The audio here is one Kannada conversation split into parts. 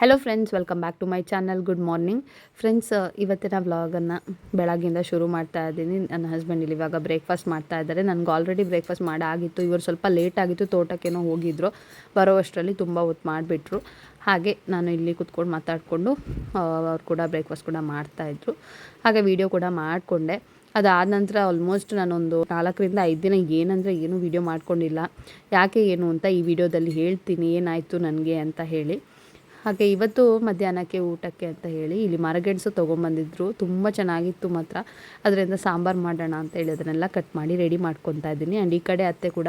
Hello friends welcome back to my channel good morning friends ಇವತ್ತಿನ ವ್ಲಾಗನ್ನು ಬೆಳಗ್ಗಿಂದ ಶುರು ಮಾಡ್ತಾ ಇದ್ದೀನಿ. ನನ್ನ ಹಸ್ಬೆಂಡ್ ಇಲ್ಲಿ ಇವಾಗ ಬ್ರೇಕ್ಫಾಸ್ಟ್ ಮಾಡ್ತಾ ಇದ್ದಾರೆ. ನನಗೆ ಆಲ್ರೆಡಿ ಬ್ರೇಕ್ಫಾಸ್ಟ್ ಮಾಡಾಗಿತ್ತು. ಇವರು ಸ್ವಲ್ಪ ಲೇಟ್ ಆಗಿತ್ತು, ತೋಟಕ್ಕೇನೋ ಹೋಗಿದ್ರು. ಬರೋವಷ್ಟರಲ್ಲಿ ತುಂಬ ಹೊತ್ತು ಮಾಡಿಬಿಟ್ರು. ಹಾಗೆ ನಾನು ಇಲ್ಲಿ ಕುತ್ಕೊಂಡು ಮಾತಾಡಿಕೊಂಡು ಅವ್ರು ಕೂಡ ಬ್ರೇಕ್ಫಾಸ್ಟ್ ಕೂಡ ಮಾಡ್ತಾಯಿದ್ರು ಹಾಗೆ ವಿಡಿಯೋ ಕೂಡ ಮಾಡಿಕೊಂಡೆ. ಅದಾದ ನಂತರ ಆಲ್ಮೋಸ್ಟ್ ನಾನೊಂದು ನಾಲ್ಕರಿಂದ ಐದು ದಿನ ಏನಂದರೆ ಏನೂ ವೀಡಿಯೋ ಮಾಡ್ಕೊಂಡಿಲ್ಲ. ಯಾಕೆ ಏನು ಅಂತ ಈ ವಿಡಿಯೋದಲ್ಲಿ ಹೇಳ್ತೀನಿ. ಏನಾಯಿತು ನನಗೆ ಅಂತ ಹೇಳಿ. ಹಾಗೆ ಇವತ್ತು ಮಧ್ಯಾಹ್ನಕ್ಕೆ ಊಟಕ್ಕೆ ಅಂತ ಹೇಳಿ ಇಲ್ಲಿ ಮರಗೆಣಸು ತೊಗೊಂಬಂದಿದ್ರು. ತುಂಬ ಚೆನ್ನಾಗಿತ್ತು ಮಾತ್ರ. ಅದರಿಂದ ಸಾಂಬಾರು ಮಾಡೋಣ ಅಂತ ಹೇಳಿ ಅದನ್ನೆಲ್ಲ ಕಟ್ ಮಾಡಿ ರೆಡಿ ಮಾಡ್ಕೊತಾ ಇದ್ದೀನಿ. ಆ್ಯಂಡ್ ಈ ಕಡೆ ಅತ್ತೆ ಕೂಡ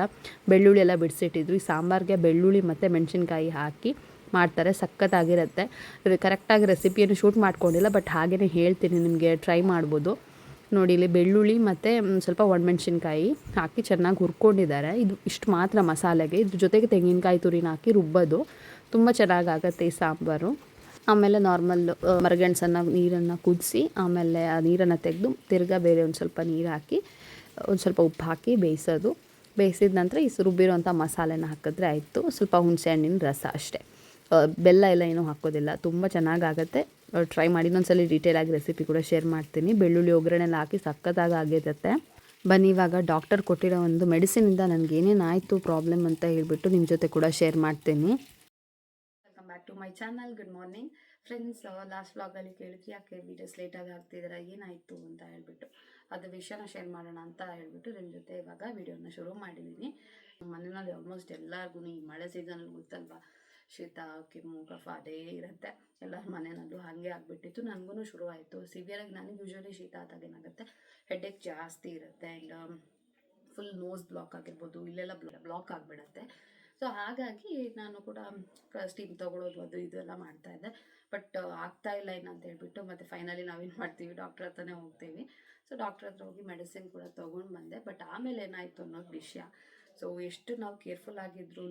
ಬೆಳ್ಳುಳ್ಳಿ ಎಲ್ಲ ಬಿಡಿಸಿಟ್ಟಿದ್ರು. ಈ ಸಾಂಬಾರಿಗೆ ಬೆಳ್ಳುಳ್ಳಿ ಮತ್ತು ಮೆಣಸಿನ್ಕಾಯಿ ಹಾಕಿ ಮಾಡ್ತಾರೆ. ಸಖತ್ತಾಗಿರುತ್ತೆ. ಕರೆಕ್ಟಾಗಿ ರೆಸಿಪಿಯನ್ನು ಶೂಟ್ ಮಾಡ್ಕೊಂಡಿಲ್ಲ ಬಟ್ ಹಾಗೆಯೇ ಹೇಳ್ತೀನಿ ನಿಮಗೆ ಟ್ರೈ ಮಾಡ್ಬೋದು. ನೋಡಿ ಇಲ್ಲಿ ಬೆಳ್ಳುಳ್ಳಿ ಮತ್ತು ಸ್ವಲ್ಪ ಒಣಮೆಣ್ಸಿನ್ಕಾಯಿ ಹಾಕಿ ಚೆನ್ನಾಗಿ ಹುರ್ಕೊಂಡಿದ್ದಾರೆ. ಇದು ಇಷ್ಟು ಮಾತ್ರ ಮಸಾಲೆಗೆ. ಇದ್ರ ಜೊತೆಗೆ ತೆಂಗಿನಕಾಯಿ ತುರಿನ ಹಾಕಿ ರುಬ್ಬೋದು. ತುಂಬ ಚೆನ್ನಾಗಾಗತ್ತೆ ಈ ಸಾಂಬಾರು. ಆಮೇಲೆ ನಾರ್ಮಲ್ ಮರಗೆಣಸನ್ನು, ನೀರನ್ನು ಕುದಿಸಿ, ಆಮೇಲೆ ಆ ನೀರನ್ನು ತೆಗೆದು ತಿರ್ಗಾ ಬೇರೆ ಒಂದು ಸ್ವಲ್ಪ ನೀರು ಹಾಕಿ, ಒಂದು ಸ್ವಲ್ಪ ಉಪ್ಪು ಹಾಕಿ ಬೇಯಿಸೋದು. ಬೇಯಿಸಿದ ನಂತರ ಈ ರುಬ್ಬಿರೋಂಥ ಮಸಾಲೆನ ಹಾಕಿದ್ರೆ ಆಯಿತು. ಸ್ವಲ್ಪ ಹುಣಸೆ ಹಣ್ಣಿನ ರಸ ಅಷ್ಟೇ. ಬೆಲ್ಲ ಎಲ್ಲ ಏನೂ ಹಾಕೋದಿಲ್ಲ. ತುಂಬ ಚೆನ್ನಾಗಾಗತ್ತೆ. ಟ್ರೈ ಮಾಡಿ ಇನ್ನೊಂದ್ಸಲಿ ಡೀಟೇಲಾಗಿ ರೆಸಿಪಿ ಕೂಡ ಶೇರ್ ಮಾಡ್ತೀನಿ. ಬೆಳ್ಳುಳ್ಳಿ ಒಗ್ಗರಣೆ ಎಲ್ಲ ಹಾಕಿ ಸಖತ್ತಾಗಿ ಆಗಿರುತ್ತೆ. ಬನ್ನಿ, ಇವಾಗ ಡಾಕ್ಟರ್ ಕೊಟ್ಟಿರೋ ಒಂದು ಮೆಡಿಸಿನಿಂದ ನನಗೆ ಏನೇನು ಆಯಿತು ಪ್ರಾಬ್ಲಮ್ ಅಂತ ಹೇಳಿಬಿಟ್ಟು ನಿಮ್ಮ ಜೊತೆ ಕೂಡ ಶೇರ್ ಮಾಡ್ತೀನಿ. Back to my channel good morning friends last ವ್ಲಾಗಲ್ಲಿ ಕೇಳಿದ್ರಿ, ಯಾಕೆ ವೀಡಿಯೋಸ್ ಲೇಟಾಗಿ ಹಾಕ್ತಿದ್ದೀರ ಏನಾಯಿತು ಅಂತ ಹೇಳ್ಬಿಟ್ಟು. ಅದು ವಿಷಯನ ಶೇರ್ ಮಾಡೋಣ ಅಂತ ಹೇಳ್ಬಿಟ್ಟು ನಿಮ್ಮ ಜೊತೆ ಇವಾಗ ವೀಡಿಯೋನ ಶುರು ಮಾಡಿದ್ದೀನಿ ಮನೆಯಲ್ಲಿ ಆಲ್ಮೋಸ್ಟ್ ಎಲ್ಲರಿಗೂ ಈ ಮಳೆ ಸೀಸನಲ್ಲಿ ಗೊತ್ತಲ್ವಾ? ಶೀತ, ಕೆಮ್ಮು, ಕಫ, ಅದೇ ಇರುತ್ತೆ. ಎಲ್ಲರ ಮನೆಯಲ್ಲೂ ಹಾಗೆ ಆಗಿಬಿಟ್ಟಿತ್ತು. ನನಗೂ ಶುರು ಆಯಿತು ಸಿವಿಯರಾಗಿ ನನಗೆ ಯೂಶ್ವಲಿ ಶೀತ ಆದಾಗ ಏನಾಗುತ್ತೆ ಹೆಡ್ಏಕ್ ಜಾಸ್ತಿ ಇರುತ್ತೆ ಆ್ಯಂಡ್ ಫುಲ್ ನೋಸ್ ಬ್ಲಾಕ್ ಆಗಿರ್ಬೋದು, ಇಲ್ಲೆಲ್ಲ ಬ್ಲಾಕ್ ಆಗಿಬಿಡತ್ತೆ. ಸೊ ಹಾಗಾಗಿ ನಾನು ಕೂಡ ಸ್ಟೀಮ್ ತೊಗೊಳೋದು, ಅದು ಇದೆಲ್ಲ ಮಾಡ್ತಾ ಇದ್ದೆ. ಬಟ್ ಆಗ್ತಾ ಇಲ್ಲ ಅಂತ ಹೇಳ್ಬಿಟ್ಟು ಮತ್ತೆ ಫೈನಲಿ ನಾವೇನು ಮಾಡ್ತೀವಿ? ಡಾಕ್ಟ್ರ್ ಹತ್ರನೇ ಹೋಗ್ತೀವಿ. ಸೊ ಡಾಕ್ಟ್ರ್ ಹತ್ರ ಹೋಗಿ ಮೆಡಿಸಿನ್ ಕೂಡ ತೊಗೊಂಡು ಬಂದೆ. ಬಟ್ ಆಮೇಲೆ ಏನಾಯಿತು ಅನ್ನೋದು ವಿಷಯ. ಸೊ ಎಷ್ಟು ನಾವು ಕೇರ್ಫುಲ್ ಆಗಿದ್ರು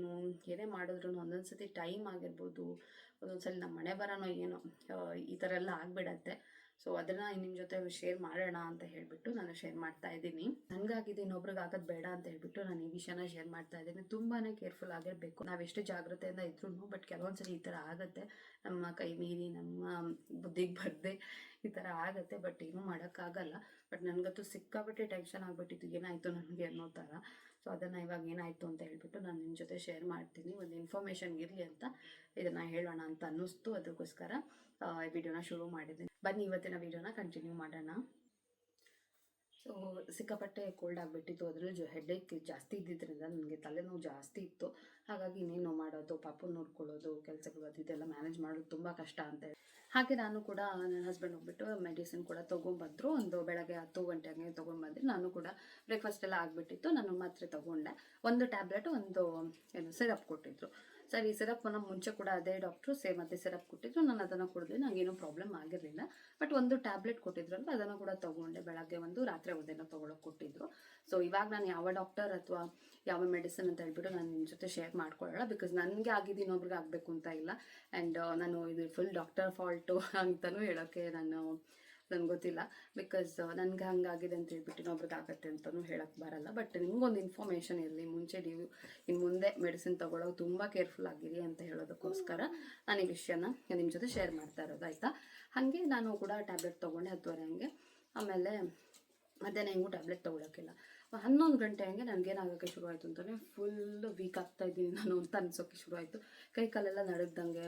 ಏನೇ ಮಾಡಿದ್ರು ಒಂದೊಂದು ಸತಿ ಟೈಮ್ ಆಗಿರ್ಬೋದು ಒಂದೊಂದು ಸಲ ನಮ್ಮ ಮನೆ ಬರೋನೋ ಏನೋ ಈ ಥರ ಎಲ್ಲ ಆಗಿಬಿಡತ್ತೆ. ಸೊ ಅದನ್ನ ನಿಮ್ಮ ಜೊತೆ ಶೇರ್ ಮಾಡೋಣ ಅಂತ ಹೇಳ್ಬಿಟ್ಟು ನಾನು ಶೇರ್ ಮಾಡ್ತಾ ಇದ್ದೀನಿ. ನನಗಾಗಿದೆ ಇನ್ನೊಬ್ರಿಗೆ ಆಗೋದು ಬೇಡ ಅಂತ ಹೇಳ್ಬಿಟ್ಟು ನಾನು ಈ ವಿಷಯನ ಶೇರ್ ಮಾಡ್ತಾ ಇದ್ದೀನಿ. ತುಂಬಾ ಕೇರ್ಫುಲ್ ಆಗಿರಬೇಕು. ನಾವು ಎಷ್ಟು ಜಾಗ್ರತೆಯಿಂದ ಇದ್ರು ಬಟ್ ಕೆಲವೊಂದ್ಸರಿ ಈ ಥರ ಆಗುತ್ತೆ. ನಮ್ಮ ಕೈ ಮೀರಿ, ನಮ್ಮ ಬುದ್ಧಿಗೆ ಬರದೆ ಈ ಥರ ಆಗುತ್ತೆ ಬಟ್ ಏನೂ ಮಾಡೋಕ್ಕಾಗಲ್ಲ. ಬಟ್ ನನಗಂತೂ ಸಿಕ್ಕಾಬಿಟ್ಟೆ ಟೆನ್ಷನ್ ಆಗಿಬಿಟ್ಟಿತ್ತು. ಏನಾಯಿತು ನನಗೆ ಅನ್ನೋ ಥರ. ಸೊ ಅದನ್ನು ಇವಾಗ ಏನಾಯಿತು ಅಂತ ಹೇಳ್ಬಿಟ್ಟು ನಾನು ನಿಮ್ಮ ಜೊತೆ ಶೇರ್ ಮಾಡ್ತೀನಿ. ಒಂದು ಇನ್ಫಾರ್ಮೇಷನ್ ಇರಲಿ ಅಂತ ಇದನ್ನು ಹೇಳೋಣ ಅಂತ ಅನ್ನಿಸ್ತು. ಅದಕ್ಕೋಸ್ಕರ ವಿಡಿಯೋನ ಶುರು ಮಾಡಿದ್ದೀನಿ. ಬನ್ನಿ, ಇವತ್ತಿನ ವಿಡಿಯೋನ ಕಂಟಿನ್ಯೂ ಮಾಡೋಣ. ಸೊ ಸಿಕ್ಕಾಪಟ್ಟೆ ಕೋಲ್ಡ್ ಆಗಿಬಿಟ್ಟಿತ್ತು. ಅದರಲ್ಲಿ ಜೊ ಹೆಡ್ಏಕ್ ಜಾಸ್ತಿ ಇದ್ದಿದ್ದರಿಂದ ನನಗೆ ತಲೆನೋವು ಜಾಸ್ತಿ ಇತ್ತು. ಹಾಗಾಗಿ ಇನ್ನೇನು ಮಾಡೋದು, ಪಾಪು ನೋಡ್ಕೊಳ್ಳೋದು, ಕೆಲಸಗಳು ಅದು ಇದೆಲ್ಲ ಮ್ಯಾನೇಜ್ ಮಾಡೋದು ತುಂಬ ಕಷ್ಟ ಅಂತ ಹೇಳಿ. ಹಾಗೆ ನಾನು ಕೂಡ ನನ್ನ ಹಸ್ಬೆಂಡ್ ಹೋಗ್ಬಿಟ್ಟು ಮೆಡಿಸಿನ್ ಕೂಡ ತೊಗೊಂಬಂದರು. ಒಂದು ಬೆಳಗ್ಗೆ ಹತ್ತು ಗಂಟೆ ಗಂಟೆಗೆ ತೊಗೊಂಡ್ಬಂದ್ರೆ ನಾನು ಕೂಡ ಬ್ರೇಕ್ಫಾಸ್ಟ್ ಎಲ್ಲ ಆಗಿಬಿಟ್ಟಿತ್ತು. ನಾನು ಮಾತ್ರೆ ತೊಗೊಂಡೆ. ಒಂದು ಟ್ಯಾಬ್ಲೆಟ್ ಒಂದು, ಏನು ಸಿರಪ್ ಕೊಟ್ಟಿದ್ರು. ಸರ್, ಈ ಸಿರಪ್ಪನ್ನು ಮುಂಚೆ ಕೂಡ ಅದೇ ಡಾಕ್ಟ್ರು ಸೇಮ್ ಅದೇ ಸಿರಪ್ ಕೊಟ್ಟಿದ್ರು. ನಾನು ಅದನ್ನು ಕುಡಿದ್ವಿ ನನಗೇನು ಪ್ರಾಬ್ಲಮ್ ಆಗಿರಲಿಲ್ಲ. ಬಟ್ ಒಂದು ಟ್ಯಾಬ್ಲೆಟ್ ಕೊಟ್ಟಿದ್ರಲ್ಲ, ಅದನ್ನು ಕೂಡ ತೊಗೊಂಡೆ. ಬೆಳಗ್ಗೆ ಒಂದು, ರಾತ್ರಿ ಒಂದೇನೋ ತೊಗೊಳಕ್ಕೆ ಕೊಟ್ಟಿದ್ರು. ಸೊ ಇವಾಗ ನಾನು ಯಾವ ಡಾಕ್ಟರ್ ಅಥವಾ ಯಾವ ಮೆಡಿಸಿನ್ ಅಂತ ಹೇಳ್ಬಿಟ್ಟು ನಾನು ನಿಮ್ಮ ಜೊತೆ ಶೇರ್ ಮಾಡ್ಕೊಳ್ಳೋಲ್ಲ. ಬಿಕಾಸ್ ನನಗೆ ಆಗಿದ್ದು ಇನ್ನೊಬ್ರಿಗೆ ಆಗಬೇಕು ಅಂತ ಇಲ್ಲ. ಆ್ಯಂಡ್ ನಾನು ಇದು ಫುಲ್ ಡಾಕ್ಟರ್ ಫಾಲ್ಟು ಅಂತಲೂ ಹೇಳೋಕ್ಕೆ ನಾನು ನನಗೆ ಗೊತ್ತಿಲ್ಲ. ಬಿಕಾಸ್ ನನಗೆ ಹಂಗಾಗಿದೆ ಅಂತ ಹೇಳ್ಬಿಟ್ಟು ಇನ್ನೊಬ್ರಿಗೆ ಆಗತ್ತೆ ಅಂತಲೂ ಹೇಳಕ್ಕೆ ಬರಲ್ಲ. ಬಟ್ ನಿಮ್ಗೊಂದು ಇನ್ಫಾರ್ಮೇಷನ್ ಇರಲಿ. ಮುಂಚೆ ನೀವು ಇನ್ನು ಮುಂದೆ ಮೆಡಿಸಿನ್ ತೊಗೊಳ್ಳೋದು ತುಂಬ ಕೇರ್ಫುಲ್ ಆಗಿರಿ ಅಂತ ಹೇಳೋದಕ್ಕೋಸ್ಕರ ನಾನು ಈ ವಿಷಯನ ನಿಮ್ಮ ಜೊತೆ ಶೇರ್ ಮಾಡ್ತಾ ಇರೋದು, ಆಯಿತಾ? ಹಾಗೆ ನಾನು ಕೂಡ ಟ್ಯಾಬ್ಲೆಟ್ ತೊಗೊಂಡೆ ಹತ್ತುವರೆ ಹಂಗೆ. ಆಮೇಲೆ ಮಧ್ಯಾಹ್ನ ಹೆಂಗೂ ಟ್ಯಾಬ್ಲೆಟ್ ತೊಗೊಳಕ್ಕಿಲ್ಲ. ಹನ್ನೊಂದು ಗಂಟೆ ಹಂಗೆ ನನಗೇನಾಗೋಕ್ಕೆ ಶುರು ಆಯಿತು ಅಂತಲೇ ಫುಲ್ಲು ವೀಕ್ ಆಗ್ತಾ ಇದ್ದೀನಿ ನಾನು ಅಂತ ಅನ್ಸೋಕ್ಕೆ ಶುರು ಆಯಿತು ಕೈ ಕಾಲೆಲ್ಲ ನಡಗ್ದಂಗೆ.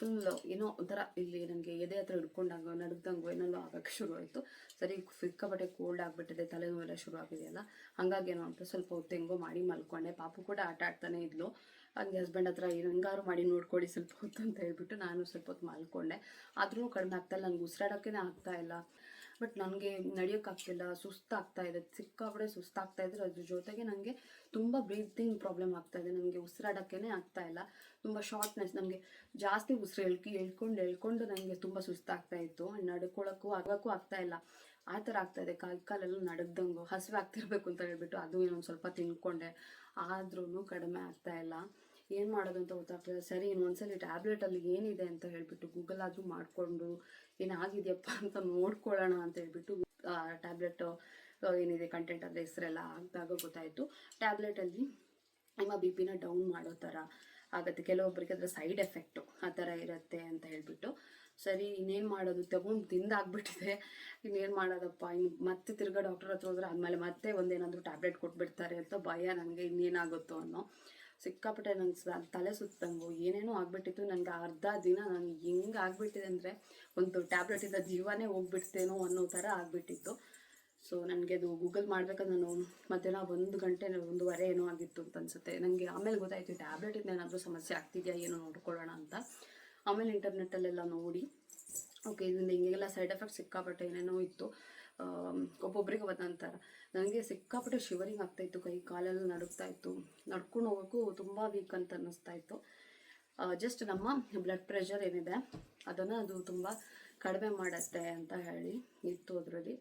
ಫುಲ್ ಏನೋ ಒಂಥರ ಇಲ್ಲಿ ನನಗೆ ಎದೆ ಹತ್ರ ಹಿಡ್ಕೊಂಡಾಗ ನಡ್ದಂಗೋ ಏನೆಲ್ಲೋ ಆಗೋಕ್ಕೆ ಶುರು ಆಯಿತು ಸರಿ, ಸಿಕ್ಕಾಪಟ್ಟೆ ಕೋಲ್ಡ್ ಆಗಿಬಿಟ್ಟಿದೆ, ತಲೆನೋವೆಲ್ಲ ಶುರು ಆಗಿದೆಯಲ್ಲ ಹಂಗಾಗಿ ಏನೋ ಅಂತ ಸ್ವಲ್ಪ ಹೊತ್ತು ಹೆಂಗೋ ಮಾಡಿ ಮಲ್ಕೊಂಡೆ. ಪಾಪು ಕೂಡ ಆಟ ಆಡ್ತಾನೆ ಇದ್ಲು. ಹಂಗೆ ಹಸ್ಬೆಂಡ್ ಹತ್ರ ಏನು ಹೆಂಗಾರು ಮಾಡಿ ನೋಡ್ಕೊಡಿ ಸ್ವಲ್ಪ ಹೊತ್ತು ಅಂತ ಹೇಳ್ಬಿಟ್ಟು ನಾನು ಸ್ವಲ್ಪ ಹೊತ್ತು ಮಲ್ಕೊಂಡೆ. ಆದ್ರೂ ಕಡಿಮೆ ಆಗ್ತಾ ಇಲ್ಲ ನನಗೆ ಉಸಿರಾಡೋಕ್ಕೇ ಆಗ್ತಾ ಇಲ್ಲ. ಬಟ್ ನನಗೆ ನಡೆಯೋಕ್ಕಾಗ್ತಿಲ್ಲ ಸುಸ್ತಾಗ್ತಾ ಇದೆ, ಸಿಕ್ಕಾಪಡೆ ಸುಸ್ತಾಗ್ತಾ ಇದ್ರೆ ಅದ್ರ ಜೊತೆಗೆ ನನಗೆ ತುಂಬ ಬ್ರೀತಿಂಗ್ ಪ್ರಾಬ್ಲಮ್ ಆಗ್ತಾ ಇದೆ. ನನಗೆ ಉಸಿರಾಡೋಕ್ಕೇ ಆಗ್ತಾ ಇಲ್ಲ. ತುಂಬ ಶಾರ್ಟ್ನೆಸ್ ನನಗೆ ಜಾಸ್ತಿ ಉಸಿರು ಎಳ್ಕಿ ಎಳ್ಕೊಂಡು ಎಳ್ಕೊಂಡು ನನಗೆ ತುಂಬ ಸುಸ್ತಾಗ್ತಾ ಇತ್ತು. ನಡ್ಕೊಳ್ಳೋಕ್ಕೂ ಆಗೋಕ್ಕೂ ಆಗ್ತಾ ಇಲ್ಲ. ಆ ಥರ ಆಗ್ತಾ ಇದೆ. ಕೈ ಕಾಲೆಲ್ಲ ನಡಗ್ದಂಗು ಹಸಿವೆ ಆಗ್ತಿರ್ಬೇಕು ಅಂತ ಹೇಳ್ಬಿಟ್ಟು ಅದು ಇನ್ನೊಂದು ಸ್ವಲ್ಪ ತಿನ್ಕೊಂಡೆ. ಆದ್ರೂ ಕಡಿಮೆ ಆಗ್ತಾ ಇಲ್ಲ. ಏನು ಮಾಡೋದು ಅಂತ ಗೊತ್ತಾಗ್ತದೆ ಸರಿ, ಇನ್ನೊಂದ್ಸಲಿ ಟ್ಯಾಬ್ಲೆಟಲ್ಲಿ ಏನಿದೆ ಅಂತ ಹೇಳಿಬಿಟ್ಟು ಗೂಗಲ್ ಆದರೂ ಮಾಡಿಕೊಂಡು ಏನಾಗಿದೆಯಪ್ಪ ಅಂತ ನೋಡ್ಕೊಳ್ಳೋಣ ಅಂತ ಹೇಳ್ಬಿಟ್ಟು ಟ್ಯಾಬ್ಲೆಟ್ ಏನಿದೆ ಕಂಟೆಂಟ್ ಅದರ ಹೆಸರೆಲ್ಲ ಹಾಕಿದಾಗ ಗೊತ್ತಾಯಿತು. ಟ್ಯಾಬ್ಲೆಟಲ್ಲಿ ನಿಮ್ಮ ಬಿ ಪಿನ ಡೌನ್ ಮಾಡೋ ಥರ ಆಗುತ್ತೆ. ಕೆಲವೊಬ್ಬರಿಗೆ ಅದರ ಸೈಡ್ ಎಫೆಕ್ಟು ಆ ಥರ ಇರುತ್ತೆ ಅಂತ ಹೇಳ್ಬಿಟ್ಟು. ಸರಿ, ಇನ್ನೇನು ಮಾಡೋದು? ತಗೊಂಡು ತಿಂದಾಗ್ಬಿಟ್ಟಿದೆ. ಇನ್ನೇನು ಮಾಡೋದಪ್ಪ? ಇನ್ನು ಮತ್ತೆ ತಿರ್ಗಾ ಡಾಕ್ಟರ್ ಹತ್ರ ಹೋದ್ರೆ ಆದಮೇಲೆ ಮತ್ತೆ ಒಂದೇನಾದರೂ ಟ್ಯಾಬ್ಲೆಟ್ ಕೊಟ್ಬಿಡ್ತಾರೆ ಅಂತ ಭಯ ನನಗೆ ಇನ್ನೇನಾಗುತ್ತೋ ಅನ್ನೋ. ಸಿಕ್ಕಾಪಟ್ಟೆ ನಂಗೆ ತಲೆ ಸುತ್ತಂಗು, ಏನೇನೋ ಆಗಿಬಿಟ್ಟಿತ್ತು. ನನಗೆ ಅರ್ಧ ದಿನ ನಾನು ಹೆಂಗೆ ಆಗಿಬಿಟ್ಟಿದೆ ಅಂದರೆ, ಒಂದು ಟ್ಯಾಬ್ಲೆಟಿಂದ ಜೀವನೇ ಹೋಗ್ಬಿಡ್ತೇನೋ ಅನ್ನೋ ಥರ ಆಗಿಬಿಟ್ಟಿತ್ತು. ಸೊ, ನನಗೆ ಅದು ಗೂಗಲ್ ಮಾಡ್ಬೇಕಾದ್ರೆ ನಾನು ಮಧ್ಯಾಹ್ನ ಒಂದು ಗಂಟೆ, ಒಂದೂವರೆ ಏನೋ ಆಗಿತ್ತು ಅಂತ ಅನ್ಸುತ್ತೆ. ನನಗೆ ಆಮೇಲೆ ಗೊತ್ತಾಯಿತು ಟ್ಯಾಬ್ಲೆಟಿಂದ ಏನಾದರೂ ಸಮಸ್ಯೆ ಆಗ್ತಿದೆಯಾ, ಏನೋ ನೋಡ್ಕೊಳ್ಳೋಣ ಅಂತ. ಆಮೇಲೆ ಇಂಟರ್ನೆಟ್ಟಲ್ಲೆಲ್ಲ ನೋಡಿ ಓಕೆ, ಇದರಿಂದ ಹಿಂಗೆಲ್ಲ ಸೈಡ್ ಎಫೆಕ್ಟ್ ಸಿಕ್ಕಾಪಟ್ಟೆ ಏನೇನೋ ಇತ್ತು. ಒಬ್ಬೊಬ್ಬರಿಗೆ ಒಂದೊಂಥರ ನನಗೆ ಸಿಕ್ಕಾಪಟ್ಟೆ ಶಿವರಿಂಗ್ ಆಗ್ತಾಯಿತ್ತು ಕೈ ಕಾಲೆಲ್ಲ ನಡುಗ್ತಾ ಇತ್ತು. ನಡ್ಕೊಂಡು ಹೋಗೋಕ್ಕೂ ತುಂಬ ವೀಕ್ ಅಂತ ಅನ್ನಿಸ್ತಾ ಇತ್ತು. ಜಸ್ಟ್ ನಮ್ಮ ಬ್ಲಡ್ ಪ್ರೆಷರ್ ಏನಿದೆ, ಅದನ್ನು ಅದು ತುಂಬ ಕಡಿಮೆ ಮಾಡುತ್ತೆ ಅಂತ ಹೇಳಿ ಇತ್ತು ಅದರಲ್ಲಿ.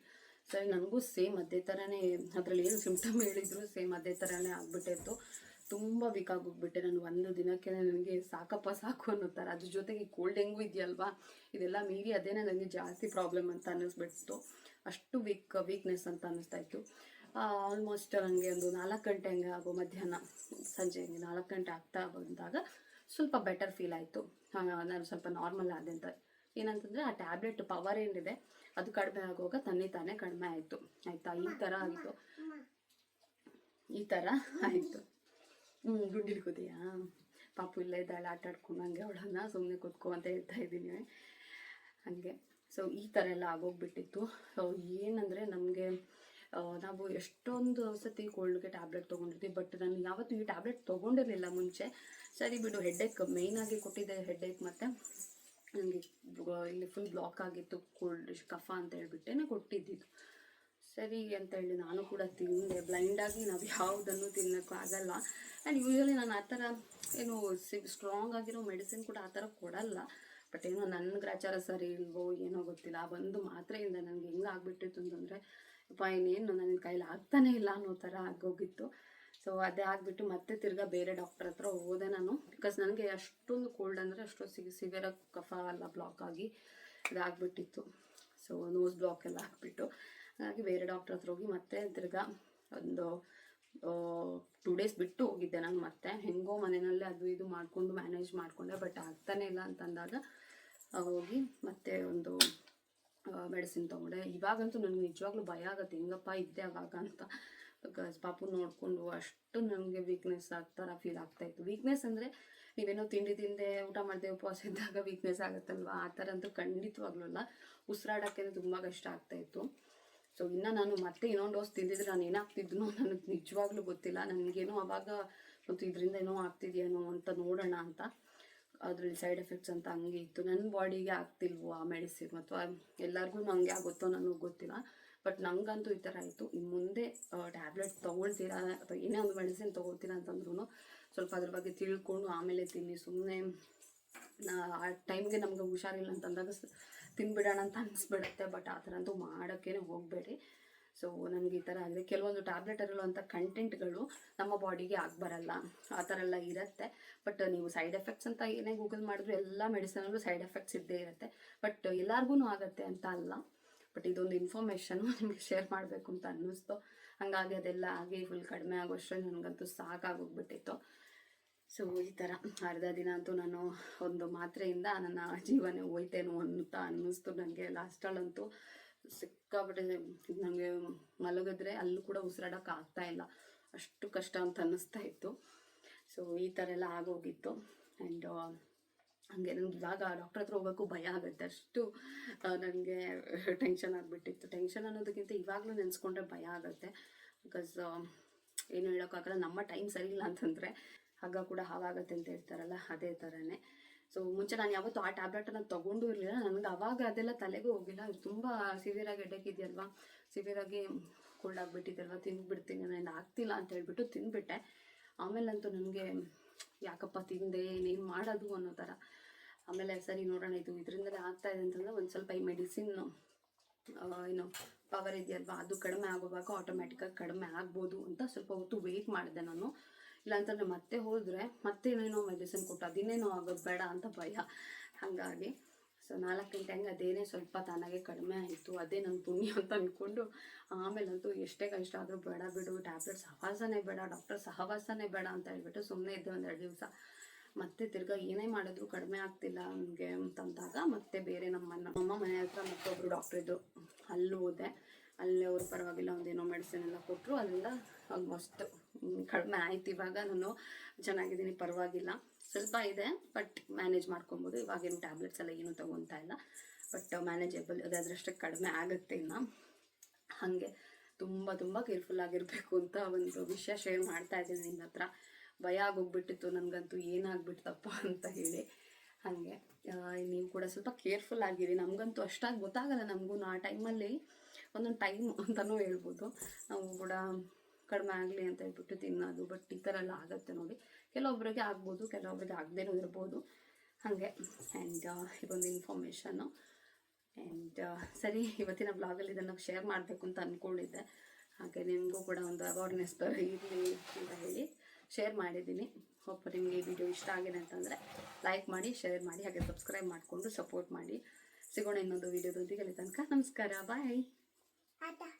ಸರಿ ನನಗೂ ಸೇಮ್ ಅದೇ ಥರನೇ ಅದರಲ್ಲಿ ಏನು ಸಿಂಪ್ಟಮ್ ಹೇಳಿದ್ರು ಸೇಮ್ ಅದೇ ಥರನೇ ಆಗ್ಬಿಟ್ಟಿತ್ತು. ತುಂಬ ವೀಕ್ ಆಗೋಗ್ಬಿಟ್ಟೆ. ನಾನು ಒಂದು ದಿನಕ್ಕೆ ನನಗೆ ಸಾಕಪ್ಪ ಸಾಕು ಅನ್ನೋ ಥರ ಅದ್ರ ಜೊತೆಗೆ ಕೋಲ್ಡ್ ಹೆಂಗೂ ಇದೆಯಲ್ವಾ? ಇದೆಲ್ಲ ಮೀರಿ ಅದೇನೇ ನನಗೆ ಜಾಸ್ತಿ ಪ್ರಾಬ್ಲಮ್ ಅಂತ ಅನ್ನಿಸ್ಬಿಡ್ತು. ಅಷ್ಟು ವೀಕ್ ವೀಕ್ನೆಸ್ ಅಂತ ಅನ್ನಿಸ್ತಾ ಇತ್ತು. ಆಲ್ಮೋಸ್ಟ್ ನನಗೆ ಒಂದು ನಾಲ್ಕು ಗಂಟೆ ಹಂಗೆ ಆಗೋ ಮಧ್ಯಾಹ್ನ, ಸಂಜೆ ಹಂಗೆ ನಾಲ್ಕು ಗಂಟೆ ಆಗ್ತಾ ಬಂದಾಗ ಸ್ವಲ್ಪ ಬೆಟರ್ ಫೀಲ್ ಆಯಿತು. ನಾನು ಸ್ವಲ್ಪ ನಾರ್ಮಲ್ ಆದೆ ಅಂತ. ಏನಂತಂದರೆ ಆ ಟ್ಯಾಬ್ಲೆಟ್ ಪವರ್ ಏನಿದೆ, ಅದು ಕಡಿಮೆ ಆಗುವಾಗ ತನ್ನಿ ತಾನೇ ಕಡಿಮೆ ಆಯಿತು. ಆಯಿತಾ? ಈ ಥರ ಆಯಿತು. ಈ ಥರ ಆಯಿತು. ಹ್ಞೂ ಗುಂಡಿಲಿ ಕೂತಿಯಾ ಪಾಪು ಇಲ್ಲೇ ಇದ್ದಾಳೆ, ಆಟ ಆಡ್ಕೊಂಡು ಹಂಗೆ ಅವಳನ್ನ ಸುಮ್ಮನೆ ಕೂತ್ಕೊ ಅಂತ ಹೇಳ್ತಾ ಇದ್ದೀನಿ ಹಾಗೆ. ಸೊ ಈ ಥರ ಎಲ್ಲ ಆಗೋಗ್ಬಿಟ್ಟಿತ್ತು. ಸೊ ಏನಂದರೆ ನಮಗೆ ನಾವು ಎಷ್ಟೊಂದು ಸತಿ ಕೋಲ್ಡ್ಗೆ ಟ್ಯಾಬ್ಲೆಟ್ ತೊಗೊಂಡಿರ್ತೀವಿ ಬಟ್ ನಾನು ಯಾವತ್ತೂ ಈ ಟ್ಯಾಬ್ಲೆಟ್ ತೊಗೊಂಡಿರಲಿಲ್ಲ ಮುಂಚೆ. ಸರಿ ಬಿಡು ಹೆಡ್ಡೇಕ್ ಮೇಯ್ನಾಗಿ ಕೊಟ್ಟಿದ್ದೆ ಹೆಡ್ಡೇಕ್ ಮತ್ತು ನನಗೆ ಇಲ್ಲಿ ಫುಲ್ ಬ್ಲಾಕ್ ಆಗಿತ್ತು ಕೋಲ್ಡ್ ಕಫ ಅಂತ ಹೇಳ್ಬಿಟ್ಟೇನೆ ಕೊಟ್ಟಿದ್ದಿದ್ದು. ಸರಿ ಅಂತ ಹೇಳಿ ನಾನು ಕೂಡ ತಿಂದೆ. ಬ್ಲೈಂಡಾಗಿ ನಾವು ಯಾವುದನ್ನು ತಿನ್ನೋಕ್ಕೂ ಆಗಲ್ಲ. ಆ್ಯಂಡ್ ಯೂಶ್ವಲಿ ನಾನು ಆ ಥರ ಏನು ಸಿ ಸ್ಟ್ರಾಂಗ್ ಆಗಿರೋ ಮೆಡಿಸಿನ್ ಕೂಡ ಆ ಥರ ಕೊಡಲ್ಲ. ಬಟ್ ಏನೋ ನನ್ನ ಗ್ರಾಚಾರ ಸರಿ ಇಲ್ವೋ ಏನೋ ಗೊತ್ತಿಲ್ಲ. ಆ ಒಂದು ಮಾತ್ರೆಯಿಂದ ನನಗೆ ಹೆಂಗೆ ಆಗಿಬಿಟ್ಟಿತ್ತು ಅಂತಂದರೆ ಅಪ್ಪ ಇನ್ನೇನು ನನ್ನ ಕೈಲಿ ಆಗ್ತಾನೇ ಇಲ್ಲ ಅನ್ನೋ ಥರ ಆಗೋಗಿತ್ತು. ಸೊ ಅದೇ ಆಗಿಬಿಟ್ಟು ಮತ್ತೆ ತಿರ್ಗಾ ಬೇರೆ ಡಾಕ್ಟರ್ ಹತ್ರ ಹೋದೆ ನಾನು. ಬಿಕಾಸ್ ನನಗೆ ಅಷ್ಟೊಂದು ಕೋಲ್ಡ್ ಅಂದರೆ ಅಷ್ಟು ಸಿವಿಯರ್ ಕಫ ಎಲ್ಲ ಬ್ಲಾಕ್ ಆಗಿ ಇದಾಗ್ಬಿಟ್ಟಿತ್ತು. ಸೊ ನೋಸ್ ಬ್ಲಾಕ್ ಎಲ್ಲ ಹಾಕ್ಬಿಟ್ಟು. ಹಾಗಾಗಿ ಬೇರೆ ಡಾಕ್ಟರ್ ಹತ್ರ ಹೋಗಿ ಮತ್ತೆ ತಿರ್ಗಾ ಒಂದು ಟೂ ಡೇಸ್ ಬಿಟ್ಟು ಹೋಗಿದ್ದೆ ನಾನು ಮತ್ತೆ. ಹೆಂಗೋ ಮನೆಯಲ್ಲೇ ಅದು ಇದು ಮಾಡಿಕೊಂಡು ಮ್ಯಾನೇಜ್ ಮಾಡಿಕೊಂಡೆ ಬಟ್ ಆಗ್ತಾನೆ ಇಲ್ಲ ಅಂತಂದಾಗ ಅಂದಾಗ ಹೋಗಿ ಮತ್ತೆ ಒಂದು ಮೆಡಿಸಿನ್ ತೊಗೊಂಡೆ. ಇವಾಗಂತೂ ನನಗೆ ನಿಜವಾಗ್ಲೂ ಭಯ ಆಗುತ್ತೆ, ಹೆಂಗಪ್ಪ ಇದ್ದೆ ಅವಾಗ ಅಂತ. ಪಾಪು ನೋಡಿಕೊಂಡು ಅಷ್ಟು ನನಗೆ ವೀಕ್ನೆಸ್ ಆಗ್ತಾರ ಫೀಲ್ ಆಗ್ತಾಯಿತ್ತು ವೀಕ್ನೆಸ್ ಅಂದರೆ ನೀವೇನೋ ತಿಂಡಿ ತಿಂದೆ ಊಟ ಮಾಡಿದೆ ಉಪವಾಸ ಇದ್ದಾಗ ವೀಕ್ನೆಸ್ ಆಗುತ್ತಲ್ವ? ಆ ಥರ ಅಂತೂ ಖಂಡಿತವಾಗ್ಲೂ ಅಲ್ಲ. ಉಸಿರಾಡೋಕ್ಕೆ ತುಂಬ ಕಷ್ಟ ಆಗ್ತಾಯಿತ್ತು ಸೊ ಇನ್ನು ನಾನು ಮತ್ತೆ ಇನ್ನೊಂದು ಡೋಸ್ ತಿಂದಿದ್ರೆ ನಾನು ಏನಾಗ್ತಿದ್ನೋ ನನಗೆ ನಿಜವಾಗ್ಲೂ ಗೊತ್ತಿಲ್ಲ. ನನಗೇನೋ ಅವಾಗ ಮತ್ತು ಇದರಿಂದ ಏನೋ ಆಗ್ತಿದೆಯೇನೋ ಅಂತ ನೋಡೋಣ ಅಂತ. ಅದ್ರಲ್ಲಿ ಸೈಡ್ ಎಫೆಕ್ಟ್ಸ್ ಅಂತ ಹಂಗೆ ಇತ್ತು. ನನ್ನ ಬಾಡಿಗೆ ಆಗ್ತಿಲ್ವೋ ಆ ಮೆಡಿಸಿನ್ ಅಥವಾ ಎಲ್ಲರಿಗೂ ನಂಗೆ ಆಗುತ್ತೋ ನನಗೆ ಗೊತ್ತಿಲ್ಲ. ಬಟ್ ನಂಗಂತೂ ಈ ಥರ ಆಯಿತು. ಇನ್ನು ಮುಂದೆ ಟ್ಯಾಬ್ಲೆಟ್ ತೊಗೊಳ್ತೀರಾ ಅಥವಾ ಏನೇ ಒಂದು ಮೆಡಿಸಿನ್ ತೊಗೊಳ್ತೀರಾ ಅಂತಂದ್ರೂ ಸ್ವಲ್ಪ ಅದ್ರ ಬಗ್ಗೆ ತಿಳ್ಕೊಂಡು ಆಮೇಲೆ ತಿನ್ನಿ. ಸುಮ್ಮನೆ ಆ ಟೈಮ್ಗೆ ನಮ್ಗೆ ಹುಷಾರಿಲ್ಲ ಅಂತಂದಾಗ ತಿನ್ಬಿಡೋಣ ಅಂತ ಅನಿಸ್ಬಿಡುತ್ತೆ ಬಟ್ ಆ ಥರ ಅಂತೂ ಮಾಡೋಕ್ಕೇ ಹೋಗಬೇಡಿ. ಸೊ ನನಗೆ ಈ ಥರ ಆಗಿದೆ ಕೆಲವೊಂದು ಟ್ಯಾಬ್ಲೆಟ್ ಟ್ಯಾಬ್ಲೆಟಲ್ಲಿರುವಂಥ ಕಂಟೆಂಟ್ಗಳು ನಮ್ಮ ಬಾಡಿಗೆ ಬರಲ್ಲ, ಆ ಥರ ಎಲ್ಲ ಇರುತ್ತೆ. ಬಟ್ ನೀವು ಸೈಡ್ ಎಫೆಕ್ಟ್ಸ್ ಅಂತ ಏನೇ ಗೂಗಲ್ ಮಾಡಿದ್ರು ಎಲ್ಲ ಮೆಡಿಸಿನಲ್ಲೂ ಸೈಡ್ ಎಫೆಕ್ಟ್ಸ್ ಇದ್ದೇ ಇರುತ್ತೆ. ಬಟ್ ಎಲ್ಲರಿಗೂ ಆಗುತ್ತೆ ಅಂತ ಅಲ್ಲ. ಬಟ್ ಇದೊಂದು ಇನ್ಫಾರ್ಮೇಷನ್ ನಿಮಗೆ ಶೇರ್ ಮಾಡಬೇಕು ಅಂತ ಅನ್ನಿಸ್ತು. ಹಾಗಾಗಿ ಅದೆಲ್ಲ ಆಗಿ ಫುಲ್ ಕಡಿಮೆ ಆಗೋಷ್ಟರಲ್ಲಿ ನನಗಂತೂ ಸಾಕಾಗೋಗ್ಬಿಟ್ಟಿತ್ತು ಸೊ ಈ ಥರ ಅರ್ಧ ದಿನ ಅಂತೂ ನಾನು ಒಂದು ಮಾತ್ರೆಯಿಂದ ನನ್ನ ಜೀವನ ಹೋಯ್ತೇನೋ ಅಂತ ಅನ್ನಿಸ್ತು. ನನಗೆ ಲಾಸ್ಟಲ್ಲಂತೂ ಸಿಕ್ಕಾಬಿಟ್ಟಿದೆ ನನಗೆ ಮಲಗಿದ್ರೆ ಅಲ್ಲೂ ಕೂಡ ಉಸಿರಾಡೋಕೆ ಆಗ್ತಾ ಇಲ್ಲ. ಅಷ್ಟು ಕಷ್ಟ ಅಂತ ಅನ್ನಿಸ್ತಾ ಇತ್ತು. ಸೊ ಈ ಥರ ಎಲ್ಲ ಆಗೋಗಿತ್ತು. ಆ್ಯಂಡ್ ಹಂಗೆ ನನಗೆ ಇವಾಗ ಡಾಕ್ಟ್ರ್ ಹತ್ರ ಹೋಗೋಕ್ಕೂ ಭಯ ಆಗುತ್ತೆ. ಅಷ್ಟು ನನಗೆ ಟೆನ್ಷನ್ ಆಗಿಬಿಟ್ಟಿತ್ತು. ಟೆನ್ಷನ್ ಅನ್ನೋದಕ್ಕಿಂತ ಇವಾಗಲೂ ನೆನೆಸ್ಕೊಂಡ್ರೆ ಭಯ ಆಗುತ್ತೆ. ಬಿಕಾಸ್ ಏನು ಹೇಳೋಕ್ಕಾಗಲ್ಲ. ನಮ್ಮ ಟೈಮ್ ಸರಿ ಇಲ್ಲ ಅಂತಂದರೆ ಹಗ್ಗ ಕೂಡ ಹಾವಾಗತ್ತೆ ಅಂತ ಹೇಳ್ತಾರಲ್ಲ, ಅದೇ ಥರನೇ ಸೊ ಮುಂಚೆ ನಾನು ಯಾವತ್ತೂ ಆ ಟ್ಯಾಬ್ಲೆಟನ್ನು ತೊಗೊಂಡು ಇರಲಿಲ್ಲ. ನನಗೆ ಅವಾಗ ಅದೆಲ್ಲ ತಲೆಗೂ ಹೋಗಿಲ್ಲ. ತುಂಬ ಸಿವಿಯರಾಗಿ ಹೆಡ್ಡೇಕ್ ಇದೆಯಲ್ವಾ? ಸಿವಿಯರಾಗಿ ಕೋಲ್ಡ್ ಆಗಿಬಿಟ್ಟಿದೆಯಲ್ವ? ತಿಂದ್ಬಿಡ್ತೀನಿ ನಾನು ಆಗ್ತಿಲ್ಲ ಅಂತ ಹೇಳ್ಬಿಟ್ಟು ತಿಂದ್ಬಿಟ್ಟೆ ಆಮೇಲಂತೂ ನನಗೆ ಯಾಕಪ್ಪ ತಿಂದೆ ಏನು ಮಾಡೋದು ಅನ್ನೋ ಥರ. ಆಮೇಲೆ ಸರಿ ನೋಡೋಣ, ಇದು ಇದರಿಂದಲೇ ಆಗ್ತಾ ಇದೆ ಅಂತಂದ್ರೆ ಒಂದು ಸ್ವಲ್ಪ ಈ ಮೆಡಿಸಿನ್ ಏನು ಪವರ್ ಇದೆಯಲ್ವಾ? ಅದು ಕಡಿಮೆ ಆಗೋವಾಗ ಆಟೋಮ್ಯಾಟಿಕ್ಕಾಗಿ ಕಡಿಮೆ ಆಗ್ಬೋದು ಅಂತ ಸ್ವಲ್ಪ ಹೊತ್ತು ವೆಯ್ಟ್ ಮಾಡಿದೆ ನಾನು. ಇಲ್ಲಾಂತಂದರೆ ಮತ್ತೆ ಹೋದರೆ ಮತ್ತೆ ಏನೇನೋ ಮೆಡಿಸಿನ್ ಕೊಟ್ಟು ಅದಿನ್ನೇನೋ ಆಗೋದು ಬೇಡ ಅಂತ ಭಯ. ಹಾಗಾಗಿ ಸೊ ನಾಲ್ಕು ಗಂಟೆ ಹಂಗೆ ಅದೇನೇ ಸ್ವಲ್ಪ ತಾನಾಗೆ ಕಡಿಮೆ ಆಯಿತು, ಅದೇ ನನ್ನ ಪುಣ್ಯ ಅಂತ ಅಂದ್ಕೊಂಡು ಆಮೇಲಂತೂ ಎಷ್ಟೇ ಕಷ್ಟ ಆದರೂ ಬೇಡ ಬಿಡು ಟ್ಯಾಬ್ಲೆಟ್ ಸಹವಾಸನೇ ಬೇಡ, ಡಾಕ್ಟರ್ ಸಹವಾಸನೇ ಬೇಡ ಅಂತ ಹೇಳ್ಬಿಟ್ಟು ಸುಮ್ಮನೆ ಇದ್ದೆ ಒಂದೆರಡು ದಿವಸ. ಮತ್ತೆ ತಿರ್ಗಾ ಏನೇ ಮಾಡಿದ್ರು ಕಡಿಮೆ ಆಗ್ತಿಲ್ಲ ನನಗೆ ಅಂತಂದಾಗ ಮತ್ತೆ ಬೇರೆ ನಮ್ಮ ನಮ್ಮ ಮನೆ ಹತ್ರ ಮತ್ತೊಬ್ಬರು ಡಾಕ್ಟ್ರ್ ಇದ್ದರು ಅಲ್ಲಿ ಹೋದೆ. ಅಲ್ಲಿ ಅವ್ರ ಪರವಾಗಿಲ್ಲ, ಒಂದೇನೋ ಮೆಡಿಸಿನ್ ಎಲ್ಲ ಕೊಟ್ಟರು ಅದರಿಂದ ಆಲ್ಮೋಸ್ಟ್ ಕಡಿಮೆ ಆಯ್ತು. ಇವಾಗ ನಾನು ಚೆನ್ನಾಗಿದ್ದೀನಿ, ಪರವಾಗಿಲ್ಲ. ಸ್ವಲ್ಪ ಇದೆ ಬಟ್ ಮ್ಯಾನೇಜ್ ಮಾಡ್ಕೊಬೋದು. ಇವಾಗೇನು ಟ್ಯಾಬ್ಲೆಟ್ಸ್ ಎಲ್ಲ ಏನೂ ತೊಗೊತಾ ಇಲ್ಲ. ಬಟ್ ಮ್ಯಾನೇಜೇಬಲ್ ಅದು ಅದರಷ್ಟಕ್ಕೆ ಕಡಿಮೆ ಆಗುತ್ತೆ ಇನ್ನು. ಹಾಗೆ ತುಂಬ ತುಂಬ ಕೇರ್ಫುಲ್ ಆಗಿರಬೇಕು ಅಂತ ಒಂದು ವಿಷಯ ಶೇರ್ ಮಾಡ್ತಾ ಇದ್ದೀನಿ ನಿಮ್ಮ ಹತ್ರ. ಭಯ ಆಗೋಗ್ಬಿಟ್ಟಿತ್ತು, ನನಗಂತೂ ಏನಾಗ್ಬಿಡ್ತಪ್ಪ ಅಂತ ಹೇಳಿ. ಹಾಗೆ ನೀವು ಕೂಡ ಸ್ವಲ್ಪ ಕೇರ್ಫುಲ್ ಆಗಿರಿ. ನಮಗಂತೂ ಅಷ್ಟಾಗಿ ಗೊತ್ತಾಗಲ್ಲ ನಮಗೂ ಆ ಟೈಮಲ್ಲಿ ಒಂದೊಂದು ಟೈಮ್ ಅಂತಲೂ ಹೇಳ್ಬೋದು. ನಾವು ಕೂಡ ಕಡಿಮೆ ಆಗಲಿ ಅಂತ ಹೇಳ್ಬಿಟ್ಟು ತಿನ್ನೋದು ಬಟ್ ಈ ಥರ ಎಲ್ಲ ಆಗುತ್ತೆ ನೋಡಿ. ಕೆಲವೊಬ್ಬರಿಗೆ ಆಗ್ಬೋದು ಕೆಲವೊಬ್ಬರಿಗೆ ಆಗದೇನೂ ಇರ್ಬೋದು. ಹಾಗೆ. ಆ್ಯಂಡ್ ಇದೊಂದು ಇನ್ಫಾರ್ಮೇಷನ್ನು ಆ್ಯಂಡ್ ಸರಿ, ಇವತ್ತಿನ ಬ್ಲಾಗಲ್ಲಿ ಇದನ್ನು ಶೇರ್ ಮಾಡಬೇಕು ಅಂತ ಅಂದ್ಕೊಂಡಿದ್ದೆ ಹಾಗೆ ನಿಮಗೂ ಕೂಡ ಒಂದು ಅವೇರ್ನೆಸ್ ಇರಲಿ ಅಂತ ಹೇಳಿ ಶೇರ್ ಮಾಡಿದ್ದೀನಿ. ಹೋಪ್ ನಿಮಗೆ ಈ ವಿಡಿಯೋ ಇಷ್ಟ ಆಗಿದೆ ಅಂತಂದರೆ ಲೈಕ್ ಮಾಡಿ ಶೇರ್ ಮಾಡಿ, ಹಾಗೆ ಸಬ್ಸ್ಕ್ರೈಬ್ ಮಾಡಿಕೊಂಡು ಸಪೋರ್ಟ್ ಮಾಡಿ. ಸಿಗೋಣ ಇನ್ನೊಂದು ವಿಡಿಯೋದೊಂದಿಗೆ ಅಲ್ಲಿ ತನಕ. ನಮಸ್ಕಾರ. ಬಾಯ್ また。